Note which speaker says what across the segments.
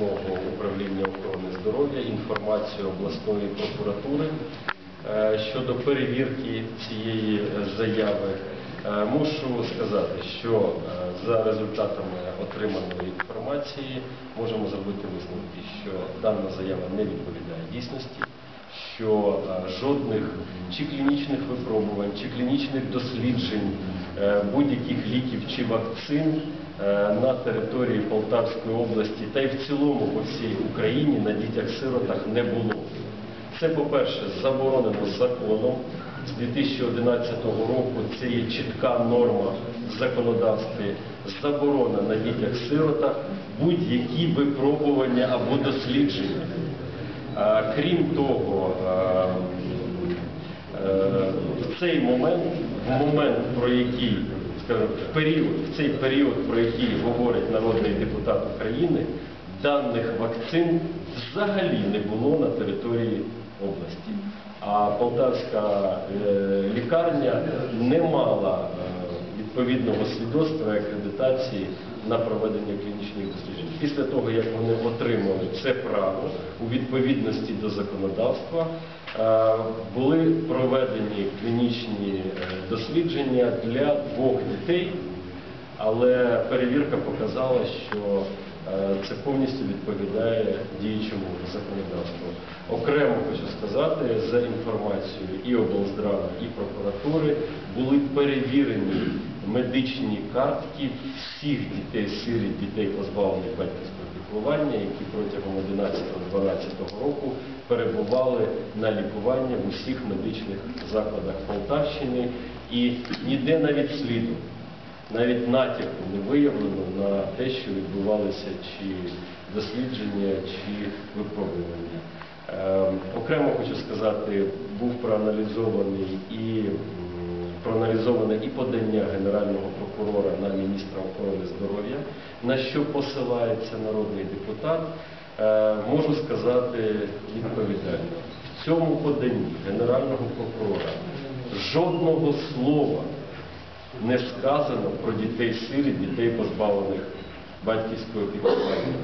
Speaker 1: обласного управління охорони здоров'я інформацію обласної прокуратури е, щодо перевірки цієї заяви. Е, Мушу сказати, що е, за результатами отриманої інформації можемо зробити висновки, що дана заява не відповідає дійсності, що жодних чи клінічних випробувань, чи клінічних досліджень будь-яких ліків чи вакцин е, на території Полтавської області та й в цілому по всій Україні на дітях-сиротах не було. Це, по-перше, заборонено законом. З 2011 року це є чітка норма в законодавстві. Заборона на дітях-сиротах будь-які випробування або дослідження. Крім того, е, в цей момент, момент, про який, скажімо, в період, в цей період, про який говорить народний депутат України, даних вакцин взагалі не було на території області. А полтавська е, лікарня не мала е, відповідного свідоцтва акредитації на проведення клінічних досліджень. Після того, як вони отримали це право у відповідності до законодавства, е, були проведені клінічні е, дослідження для двох дітей, але перевірка показала, що е, це повністю відповідає діючому законодавству. Окремо хочу сказати, за інформацією і облздрава, і прокуратури були перевірені медичні картки всіх дітей сиріт, дітей позбавлених батьківського піклування, які протягом 11-12 року перебували на лікуванні в усіх медичних закладах Полтавщини і ніде навіть сліду навіть натяку не виявлено на те, що відбувалися чи дослідження, чи випробування. Е, окремо хочу сказати, був проаналізований і м, проаналізоване і подання Генерального прокурора на міністра охорони здоров'я, на що посилається народний депутат. Е, можу сказати відповідально. В цьому поданні Генерального прокурора жодного слова не сказано про дітей сиріт, дітей позбавлених батьківського піклування.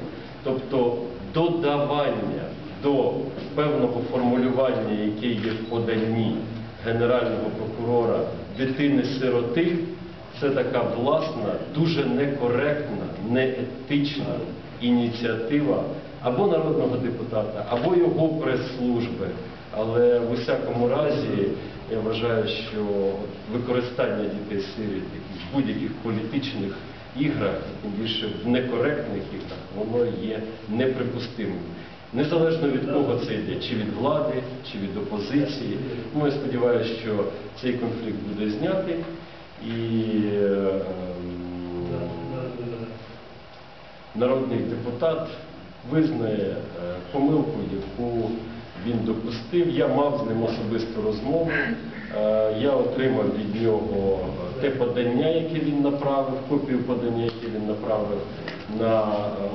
Speaker 1: Тобто додавання до певного формулювання, яке є в поданні Генерального прокурора дитини-сироти, це така власна, дуже некоректна, неетична ініціатива або народного депутата, або його прес-служби. Але в усякому разі я вважаю, що використання дітей сиріт в будь-яких політичних іграх, тим більше в некоректних іграх, воно є неприпустимим. Незалежно від кого це йде, чи від влади, чи від опозиції. Ну, я сподіваюся, що цей конфлікт буде знятий і е, народний депутат визнає е, помилку, яку він допустив. Я мав з ним особисту розмову. Е, Я отримав від нього те подання, яке він направив, копію подання, яке він направив на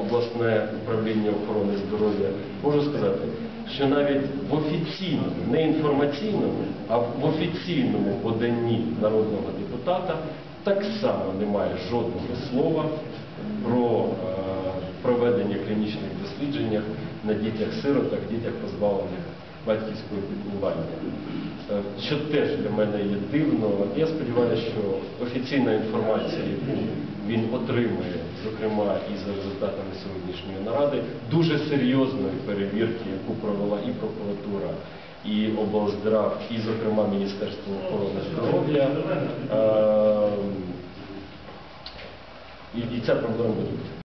Speaker 1: обласне управління охорони здоров'я. Можу сказати, що навіть в офіційному, не інформаційному, а в офіційному поданні народного депутата так само немає жодного слова про е, проведення клінічних досліджень на дітях-сиротах, дітях позбавлених батьківського піклування. Е, Що теж для мене є дивно. Я сподіваюся, що офіційна інформація, яку він отримує, зокрема і за результатами сьогоднішньої наради, дуже серйозної перевірки, яку провела і прокуратура, і облздрав, і, зокрема, Міністерство охорони здоров'я. Е, і ця проблема буде.